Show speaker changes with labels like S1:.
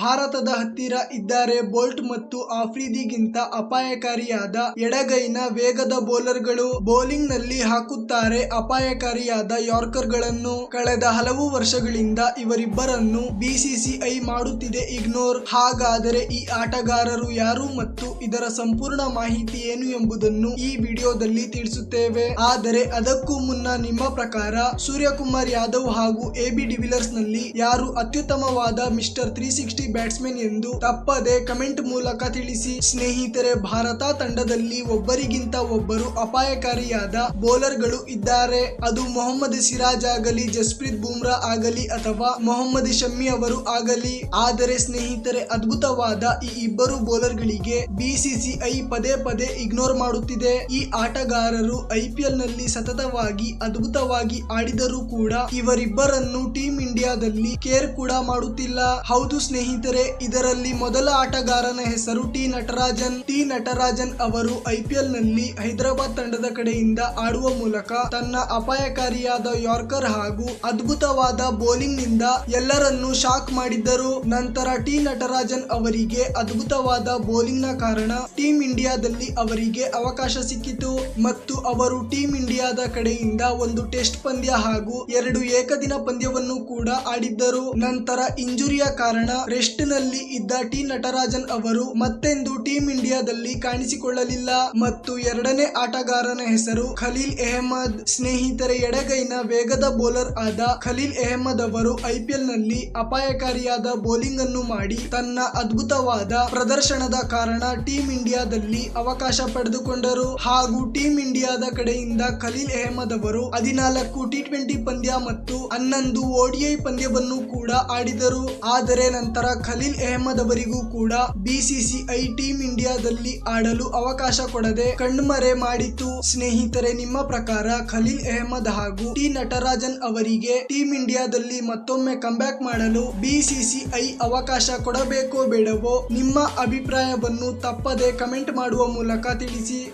S1: ಭಾರತದ ಹತ್ತಿರ ಇದ್ದಾರೆ ಬೋಲ್ಟ್ ಮತ್ತು ಆಫ್ರಿದಿಗಿಂತ ಅಪಾಯಕಾರಿಯಾದ ಎಡಗೈನ ವೇಗದ ಬೌಲರ್ಗಳು ಬೌಲಿಂಗ್ನಲ್ಲಿ ಹಾಕುತ್ತಾರೆ. ಅಪಾಯಕಾರಿಯಾದ ಯಾರ್ಕರ್ಗಳನ್ನು ಕಳೆದ ಹಲವು ವರ್ಷಗಳಿಂದ ಇವರಿಬ್ಬರನ್ನು ಬಿಸಿಸಿಐ ಮಾಡುತ್ತಿದೆ ಇಗ್ನೋರ್. ಹಾಗಾದರೆ ಈ ಆಟಗಾರರು ಯಾರು ಮತ್ತು ಇದರ ಸಂಪೂರ್ಣ ಮಾಹಿತಿ ಏನು ಎಂಬುದನ್ನು ಈ ವಿಡಿಯೋದಲ್ಲಿ ತಿಳಿಸುತ್ತೇವೆ. ಆದರೆ ಅದಕ್ಕೂ ಮುನ್ನ ನಿಮ್ಮ ಪ್ರಕಾರ ಸೂರ್ಯಕುಮಾರ್ ಯಾದವ್ ಹಾಗೂ ಎಬಿ ಡಿವಿಲರ್ಸ್ನಲ್ಲಿ ಯಾರು ಅತ್ಯುತ್ತಮವಾದ ಮಿಸ್ಟರ್ ತ್ರೀ ಸಿಕ್ಸ್ಟಿ ಬ್ಯಾಟ್ಸ್ಮನ್ ಎಂದು ತಪ್ಪದೆ ಕಮೆಂಟ್ ಮೂಲಕ ತಿಳಿಸಿ, ಸ್ನೇಹಿತರೆ, ಭಾರತ ತಂಡದಲ್ಲಿ ಒಬ್ಬರಿಗಿಂತ ಒಬ್ಬರು ಅಪಾಯಕಾರಿಯಾದ ಬೌಲರ್ಗಳು ಇದ್ದಾರೆ. ಅದು ಮೊಹಮ್ಮದ್ ಸಿರಾಜ್ ಆಗಲಿ, ಜಸ್ಪ್ರೀತ್ ಬುಮ್ರಾ ಆಗಲಿ ಅಥವಾ ಮೊಹಮ್ಮದ್ ಶಮ್ಮಿ ಅವರು ಆಗಲಿ. ಆದರೆ, ಸ್ನೇಹಿತರೆ, ಅದ್ಭುತವಾದ ಈ ಇಬ್ಬರು ಬೌಲರ್ಗಳಿಗೆ ಬಿಸಿಸಿಐ ಪದೇ ಪದೇ ಇಗ್ನೋರ್ ಮಾಡುತ್ತಿದೆ. ಈ ಆಟಗಾರರು ಐಪಿಎಲ್ನಲ್ಲಿ ಸತತವಾಗಿ, ಅದ್ಭುತವಾಗಿ ಆಡಿದರೂ ಕೂಡ ಇವರಿಬ್ಬರನ್ನು ಟೀಮ್ ಇಂಡಿಯಾದಲ್ಲಿ ಕೇರ್ ಕೂಡ ಮಾಡುತ್ತಿಲ್ಲ. ಹೌದು ಸ್ನೇಹಿತರೆ, ಇದರಲ್ಲಿ ಮೊದಲ ಆಟಗಾರನ ಹೆಸರು ಟಿ ನಟರಾಜನ್. ಟಿ ನಟರಾಜನ್ ಅವರು ಐಪಿಎಲ್ನಲ್ಲಿ ಹೈದರಾಬಾದ್ ತಂಡದ ಕಡೆಯಿಂದ ಆಡುವ ಮೂಲಕ ತನ್ನ ಅಪಾಯಕಾರಿಯಾದ ಯಾರ್ಕರ್ ಹಾಗೂ ಅದ್ಭುತವಾದ ಬೌಲಿಂಗ್ನಿಂದ ಎಲ್ಲರನ್ನೂ ಶಾಕ್ ಮಾಡಿದ್ದರು. ನಂತರ ಟಿ ನಟರಾಜನ್ ಅವರಿಗೆ ಅದ್ಭುತವಾದ ಬೌಲಿಂಗ್ನ ಕಾರಣ ಟೀಮ್ ಇಂಡಿಯಾದಲ್ಲಿ ಅವರಿಗೆ ಅವಕಾಶ ಸಿಕ್ಕಿತು. ಮತ್ತು ಅವರು ಟೀಮ್ ಇಂಡಿಯಾದ ಕಡೆಯಿಂದ ಒಂದು ಟೆಸ್ಟ್ ಪಂದ್ಯ ಹಾಗೂ ಎರಡು ಏಕದಿನ ಪಂದ್ಯವನ್ನು ಕೂಡ ಆಡಿದ್ದರು. ನಂತರ ಇಂಜುರಿಯ ಕಾರಣ ರೆಸ್ಟ್ನಲ್ಲಿ ಇದ್ದ ಟಿ ನಟರಾಜನ್ ಅವರು ಮತ್ತೆಂದು ಟೀಮ್ ಇಂಡಿಯಾದಲ್ಲಿ ಕಾಣಿಸಿಕೊಳ್ಳಲಿಲ್ಲ. ಮತ್ತು ಎರಡನೇ ಆಟಗಾರನ ಹೆಸರು ಖಲೀಲ್ ಅಹಮದ್. ಸ್ನೇಹಿತರ, ಎಡಗೈನ ವೇಗದ ಬೌಲರ್ ಆದ ಖಲೀಲ್ ಅಹಮದ್ ಅವರು ಐಪಿಎಲ್ನಲ್ಲಿ ಅಪಾಯಕಾರಿಯಾದ ಬೌಲಿಂಗ್ ಅನ್ನು ಮಾಡಿ ತನ್ನ ಅದ್ಭುತವಾದ ಪ್ರದರ್ಶನದ ಕಾರಣ ಟೀಮ್ ಇಂಡಿಯಾದಲ್ಲಿ ಅವಕಾಶ ಪಡೆದುಕೊಂಡರು. ಹಾಗೂ ಟೀಮ್ ಇಂಡಿಯಾದ ಕಡೆಯಿಂದ ಖಲೀಲ್ ಅಹಮದ್ ಅವರು ಹದಿನಾಲ್ಕು ಟಿ ಟ್ವೆಂಟಿ ಪಂದ್ಯ ಮತ್ತು ಹನ್ನೊಂದು ಓಡಿಐ ಪಂದ್ಯವನ್ನು ಕೂಡ ಆಡಿದರು. ಆದರೆ ನಂತರ ಖಲೀಲ್ ಅಹಮದ್ ಅವರಿಗೂ ಕೂಡ ಬಿಸಿಸಿಐ ಟೀಮ್ ಇಂಡಿಯಾದಲ್ಲಿ ಆಡಲು ಅವಕಾಶ ಕೊಡದೆ ಕಣ್ಮರೆ ಮಾಡಿತು. ಸ್ನೇಹಿತರೆ, ನಿಮ್ಮ ಪ್ರಕಾರ ಖಲೀಲ್ ಅಹಮದ್ ಹಾಗೂ ಟಿ ನಟರಾಜನ್ ಅವರಿಗೆ ಟೀಮ್ ಇಂಡಿಯಾದಲ್ಲಿ ಮತ್ತೊಮ್ಮೆ ಕಂಬ್ಯಾಕ್ ಮಾಡಲು ಬಿಸಿಸಿಐ ಅವಕಾಶ ಕೊಡಬೇಕೋ ಬೇಡವೋ ನಿಮ್ಮ ಅಭಿಪ್ರಾಯವನ್ನು ತಪ್ಪದೆ ಕಮೆಂಟ್ ಮಾಡುವ ಮೂಲಕ ತಿಳಿಸಿ.